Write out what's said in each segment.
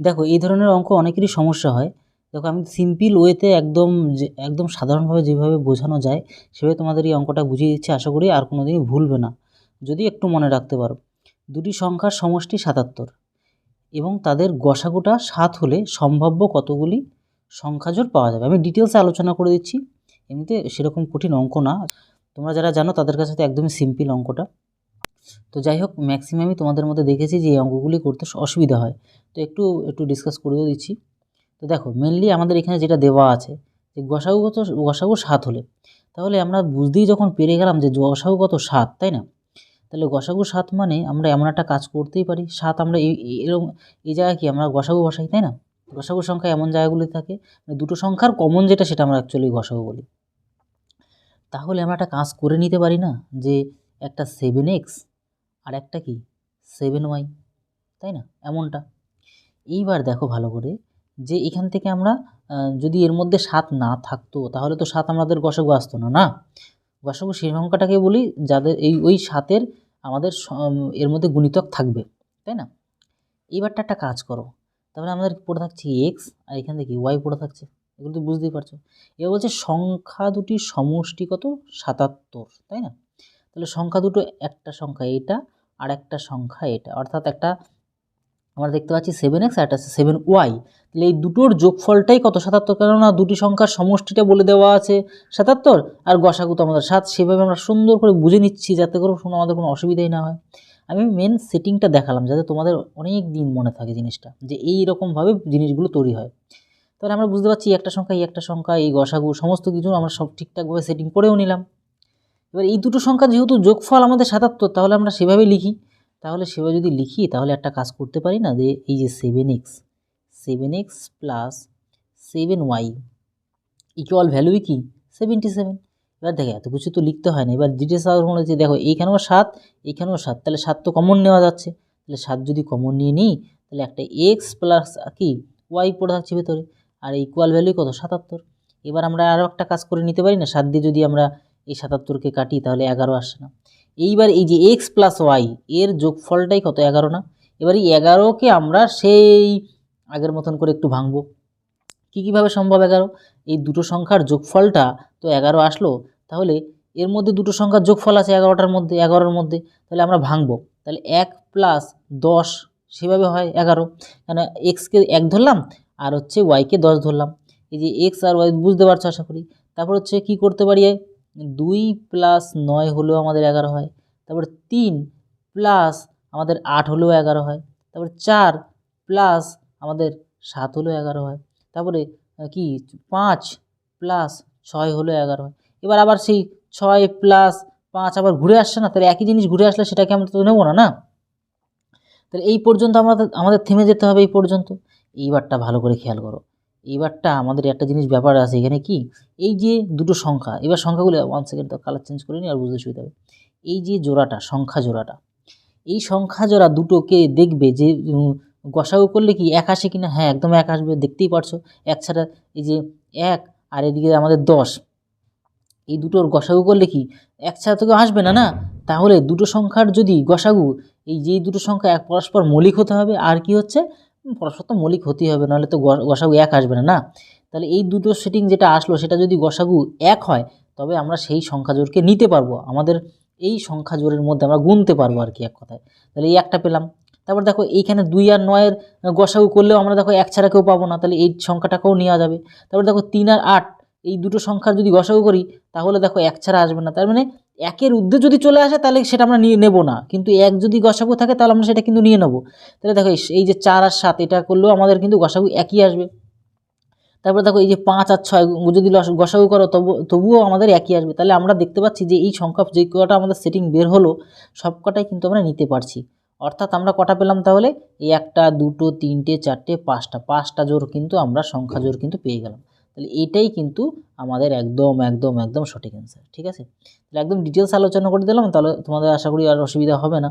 দেখো, এই ধরনের অঙ্ক অনেকেরই সমস্যা হয়। দেখো, আমি সিম্পল ওয়েতে একদম একদম সাধারণভাবে যেভাবে বোঝানো যায়, সেভাবে তোমাদের এই অঙ্কটা বুঝিয়ে দিচ্ছি, আশা করি আর কোনো দিনই ভুলবে না। যদি একটু মনে রাখতে পারো, দুটি সংখ্যার সমষ্টি সাতাত্তর এবং তাদের গসাগুটা সাত হলে সম্ভাব্য কতগুলি সংখ্যাজোড় পাওয়া যাবে? আমি ডিটেলসে আলোচনা করে দিচ্ছি। এমনিতে সেরকম কঠিন অঙ্ক না। তোমরা যারা জানো, তাদের কাছে তো একদমই সিম্পল অঙ্কটা। তো যাই হোক ম্যাক্সিমামই তোমাদের মধ্যে দেখেছি যে এই অঙ্কগুলি করতে অসুবিধা হয়। তো একটু একটু ডিসকাস করেও দিচ্ছি। তো দেখো মেনলি আমাদের এখানে যেটা দেওয়া আছে যে গসাগু গসাগু সাত হলে। তাহলে আমরা বুঝতেই যখন পেরে গেলাম যে গসাগু কত সাত, তাই না? তাহলে গসাগু সাত মানে আমরা এমন একটা কাজ করতেই পারি। সাত আমরা এই, এই- এরকম এই জায়গায় কি আমরা গসাগু বসাই, তাই না? গসাগু সংখ্যা এমন জায়গাগুলি থাকে মানে দুটো সংখ্যার কমন যেটা সেটা আমরা অ্যাকচুয়ালি গসাগু বলি। তাহলে আমরা একটা কাজ করে নিতে পারি না যে একটা সেভেন এক্স আর একটা কি? সেভেন ওয়াই তাই না? এমনটা। এইবার দেখো ভালো করে যে এখান থেকে আমরা যদি এর মধ্যে সাত না থাকতো, তাহলে তো সাত আমাদের গসাগু আসতো না না? গসাগু সেই সংখ্যাটাকে বলি যাদের এই, ওই সাতের আমাদের এর মধ্যে গুণিতক থাকবে, তাই না? এইবারটা একটা কাজ করো। তাহলে আমাদের পড়ে থাকছে এক্স আর এখান থেকে ওয়াই পড়ে থাকছে, এগুলো তো বুঝতেই পারছ। এবার বলছে সংখ্যা দুটি সমষ্টি কত? সাতাত্তর, তাই না? তাহলে সংখ্যা দুটো একটা সংখ্যা এটা আর একটা সংখ্যা এটা। অর্থাৎ একটা, আমরা দেখতে পাচ্ছি সেভেন এক্স আর একটা সেভেন ওয়াই তাহলে এই দুটোর যোগফলটাই কত? সাতাত্তর। কেননা দুটি সংখ্যার সমষ্টিটা বলে দেওয়া আছে। সাতাত্তর আর গসাগু তো আমাদের সাত। সেভাবে আমরা সুন্দর করে বুঝে নিচ্ছি যাতে করে কোনো আমাদের কোনো অসুবিধাই না হয়। আমি মেন সেটিংটা দেখালাম যাতে তোমাদের অনেক দিন মনে থাকে জিনিসটা, যে এই রকমভাবে জিনিসগুলো তৈরি হয়। তাহলে আমরা বুঝতে পারছি একটা সংখ্যা, এই একটা সংখ্যা, এই গসাগু, সমস্ত কিছু আমরা সব ঠিকঠাকভাবে সেটিং করেও নিলাম। এবার এই দুটো সংখ্যা যেহেতু যোগফল আমাদের সাতাত্তর, তাহলে আমরা সেভাবে লিখি। তাহলে সেভাবে যদি লিখি, তাহলে একটা কাজ করতে পারি না যে এই যে seven x seven x plus seven y equal ভ্যালুই কি? সেভেন্টি সেভেন এবার দেখো, এত কিছু তো লিখতে হয় না। এবার ডিটেলস মনে হচ্ছে দেখো, এইখানেও সাত এইখানেও সাত, তাহলে সাত তো কমন নেওয়া যাচ্ছে। তাহলে সাত যদি কমন নিয়ে নিই, তাহলে একটা এক্স প্লাস কি ওয়াই পড়ে থাকছে ভেতরে। আর ইকুয়াল ভ্যালু কত? সাতাত্তর। এবার আমরা আরও একটা কাজ করে নিতে পারি না? সাত দিয়ে যদি আমরা এই সাতাত্তরকে কাটি তাহলে এগারো আসে না। এইবার এই যে এক্স প্লাস ওয়াই এর যোগফলটাই কত? এগারো না? এবার এই এগারোকে আমরা সেই আগের মতন করে একটু ভাঙবো। কী কীভাবে সম্ভব এগারো? এই দুটো সংখ্যার যোগফলটা তো এগারো আসলো, তাহলে এর মধ্যে দুটো সংখ্যার যোগফল আছে এগারোটার মধ্যে, এগারোর মধ্যে, তাহলে আমরা ভাঙবো। তাহলে এক প্লাস দশ সেভাবে হয় এগারো। কেন এক্সকে এক ধরলাম, আর হচ্ছে ওয়াইকে দশ ধরলাম। এই যে এক্স আর ওয়াই বুঝতে পারছ আশা করি? তারপর হচ্ছে কি করতে পারি? দুই প্লাস নয় হলেও আমাদের এগারো হয়। তারপর তিন প্লাস আমাদের আট হলেও এগারো হয়। তারপর চার প্লাস আমাদের সাত হলেও এগারো হয়। তারপরে কি? পাঁচ প্লাস ছয় হলেও এগারো হয়। এবার আবার সেই ছয় প্লাস পাঁচ আবার ঘুরে আসছে না? তাহলে একই জিনিস ঘুরে আসলে সেটাকে আমরা তো নেব না না? তাহলে এই পর্যন্ত আমাদের আমাদের থেমে যেতে হবে এই পর্যন্ত। এইবারটা ভালো করে খেয়াল করো। এইবারটা আমাদের একটা জিনিস ব্যাপার আছে এখানে কি? এই যে দুটো সংখ্যা, এবার সংখ্যাগুলো ওয়ান সেকেন্ড তো কালার চেঞ্জ করে নিই আর বুঝতে সুবিধা হবে। এই যে জোড়াটা, সংখ্যা জোড়াটা, এই সংখ্যা জোড়া দুটোকে দেখবে যে গসাগু করলে কি এক আসে কিনা? হ্যাঁ একদম এক আসবে, দেখতেই পারছ। এক ছাড়া এই যে এক আর এদিকে আমাদের দশ, এই দুটোর গসাগু করলে কি এক ছাড়া তো কেউ আসবে না না? তাহলে দুটো সংখ্যার যদি গসাগু, এই যে দুটো সংখ্যা এক পরস্পর মৌলিক হতে হবে, আর কি হচ্ছে? পরস্পর মৌলিক হতেই হবে, নাহলে তো গসাগু এক আসবে না না? তাহলে এই দুটো সেটিং যেটা আসলো, সেটা যদি গসাগু এক হয়, তবে আমরা সেই সংখ্যা জোরকে নিতে পারব। আমাদের এই সংখ্যা জোরের মধ্যে আমরা গুনতে পারব আর কি এক কথায়। তাহলে এই একটা পেলাম। তারপর দেখো, এইখানে দুই আর নয়ের গসাগু করলেও আমরা দেখো এক ছাড়া কেউ পাবো না, তাহলে এই সংখ্যাটাকেও নেওয়া যাবে। তারপর দেখো, তিন আর আট এই দুটো সংখ্যার যদি গসাগু করি, তাহলে দেখো এক ছাড়া আসবে না। তার মানে একের ঊর্ধ্বে যদি চলে আসে, তাহলে সেটা আমরা নিয়ে নেব না। কিন্তু এক যদি গসাগু থাকে, তাহলে আমরা সেটা কিন্তু নিয়ে নেব। তাহলে দেখো এই- যে চার আর সাত, এটা করলেও আমাদের কিন্তু গসাগু একই আসবে। তারপরে দেখো এই যে পাঁচ আর ছয়, যদি গসাগু করো, তবু, তবুও আমাদের একই আসবে। তাহলে আমরা দেখতে পাচ্ছি যে এই সংখ্যা যে কটা আমাদের সেটিং বের হলো, সব কটাই কিন্তু আমরা নিতে পারছি। অর্থাৎ আমরা কটা পেলাম তাহলে? এই একটা, দুটো, তিনটে, চারটে, পাঁচটা। পাঁচটা জোর কিন্তু আমরা, সংখ্যা জোর কিন্তু পেয়ে গেলাম। তাহলে এটাই কিন্তু আমাদের একদম একদম একদম সঠিক অ্যান্সার ঠিক আছে? তাহলে একদম ডিটেলস আলোচনা করে দিলাম, তাহলে তোমাদের আশা করি আর অসুবিধা হবে না।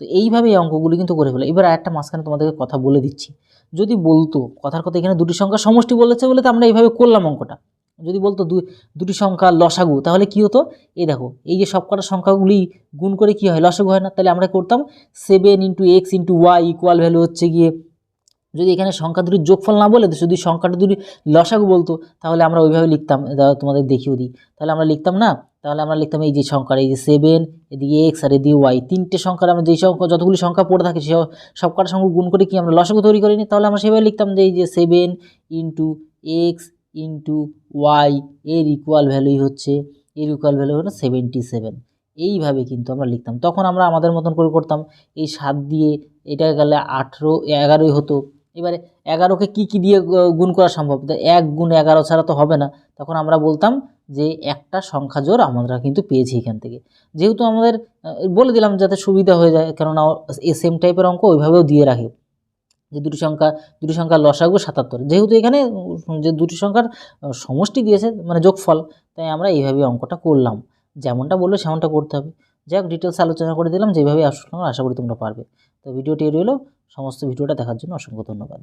তো এইভাবে এই অঙ্কগুলি কিন্তু করে ফেলে। এবার একটা মাঝখানে তোমাদেরকে কথা বলে দিচ্ছি। যদি বলতো, কথার কথা এখানে দুটি সংখ্যা সমষ্টি বলেছে বলে তো আমরা এইভাবে করলাম অঙ্কটা। যদি বলতো দুই দুটি সংখ্যা লসাগু, তাহলে কি হতো? এই দেখো, এই যে সবকটা সংখ্যাগুলি গুণ করে কি হয়? লসাগু হয় না। তাহলে আমরা করতাম seven into x into y equal value হচ্ছে গিয়ে যদি এখানে সংখ্যা দুটির যোগফল না বলে যদি সংখ্যাটা দুটি লসাগু বলতো, তাহলে আমরা ওইভাবে লিখতাম তোমাদের দেখিয়েও দিই। তাহলে আমরা লিখতাম না? তাহলে আমরা লিখতাম এই যে সংখ্যা এই যে সেভেন এদিকে এক্স আর এদিকে ওয়াই তিনটে সংখ্যার আমরা যেই সংখ্যা, যতগুলি সংখ্যা পড়ে থাকে, সে সব কটা সংখ্যা গুণ করে কি আমরা লসাগু তৈরি করিনি? তাহলে আমরা সেভাবে লিখতাম যে এই যে seven into x into y এর ইকুয়াল ভ্যালুই হচ্ছে, এর ইকুয়াল ভ্যালু হলো সেভেন্টি সেভেন এইভাবে কিন্তু আমরা লিখতাম। তখন আমরা আমাদের মতন করে করতাম। এই সাত দিয়ে এটা গেলে আঠেরো, এগারোই হতো। এবারে এগারোকে কী কী দিয়ে গুণ করা সম্ভব? তো এক গুণ এগারো ছাড়া তো হবে না। তখন আমরা বলতাম যে একটা সংখ্যা জোর আমরা কিন্তু পেয়েছি এখান থেকে। যেহেতু আমাদের বলে দিলাম যাতে সুবিধা হয়ে যায়, কেননা সেম টাইপের অঙ্ক ওইভাবেও দিয়ে রাখে। যে দুটি সংখ্যা, দুটি সংখ্যার লসাগু সাতাত্তর। যেহেতু এখানে যে দুটি সংখ্যার সমষ্টি দিয়েছে মানে যোগফল, তাই আমরা এইভাবে অঙ্কটা করলাম। যেমনটা বলল সেমনটা করতে হবে। যাই হোক ডিটেলস আলোচনা করে দিলাম যেভাবে আসলে আশা করি তোমরা পারবে। তো ভিডিওটি রইল। সমস্ত ভিডিওটা দেখার জন্য অসংখ্য ধন্যবাদ।